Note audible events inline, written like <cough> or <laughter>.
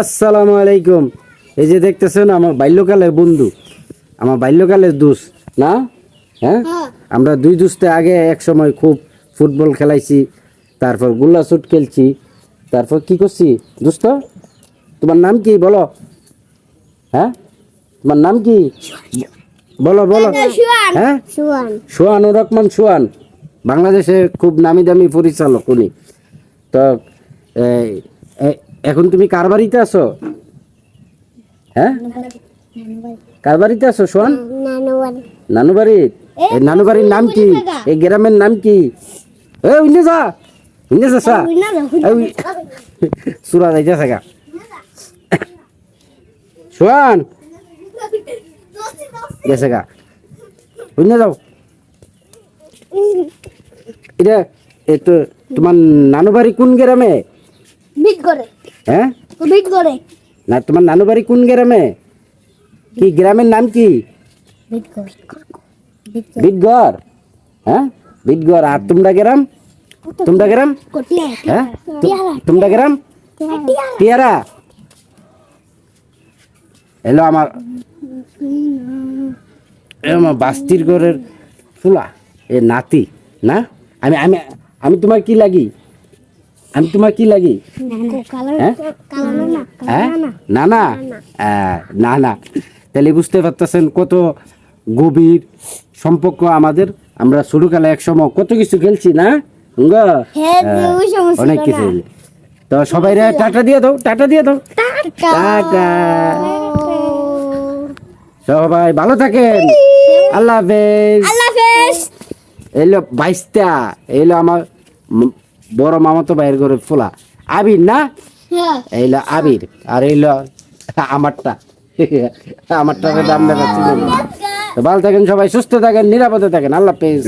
আসসালামু আলাইকুম। এই যে দেখতেছেন আমার বাল্যকালের বন্ধু। আমার বাল্যকালের দোষ না? হ্যাঁ? আমরা দুই দুস্তে আগে এক সময় খুব ফুটবল খেলাইছি তারপর গুল্লা শুট খেলছি। তারপর কি করছি? দোস্ত তোমার নাম কি বলো? হ্যাঁ? তোমার নাম কি? বলো বলো। হ্যাঁ? সোহানুর রহমান সোহান বাংলাদেশে খুব নামি দামি পরিচালক উনি। তো এখন তুমি কার বাড়িতে আছো? হ্যাঁ? কার বাড়িতে আছো সোহান? নানু বাড়ির এই নানু বাড়ির নাম কি? এই গ্রামের নাম কি? এ উইনে যা। উইনে যা সা। <laughs> সুরা যাইতেছে গা। সোহান। গেছে গা। উইনে যাও। এটা এ তো তোমার নানু বাড়ি কোন গ্রামে? বিট করে হ্যাঁ? না তোমার নানু বাড়ি কোন গ্রামে? কি গ্রামের নাম কি? বিটগড় হ্যাঁ? বিটগড় আর তোমরা গ্রাম? তোমরা গ্রাম? হ্যাঁ? তোমরা গ্রাম? টিয়ারা। এলো আমার আমার বাস্তির ঘরের ফুলা এ নাতি না? আমি আমি আমি তোমার কি লাগি? আমি তোমার কি লাগি? হ্যাঁ? না হ্যাঁ? না না না না তাহলে বুঝতে পারতেছেন কত গভীর সম্পর্ক আমাদের। আমরা ছোটকালে এক সময় কত কিছু খেলছি না? হ্যাঁ, অনেক কিছু তো সবাই টাটা দিয়ে দাও টাটা দিয়ে দাও। টাটা। সবাই ভালো থাকেন। আল্লাহ হাফেজ। আল্লাহ হাফেজ। এলো বাইশটা এলো আমার ম- মামা তো বাইরে করে ফোলা। আবির না? হ্যাঁ। এইলো আবির আর এইলো আমারটা। আমারটা দাম দেখাচ্ছি ভালো থাকেন সবাই সুস্থ থাকেন নিরাপদে থাকেন। আল্লাহ হাফেজ।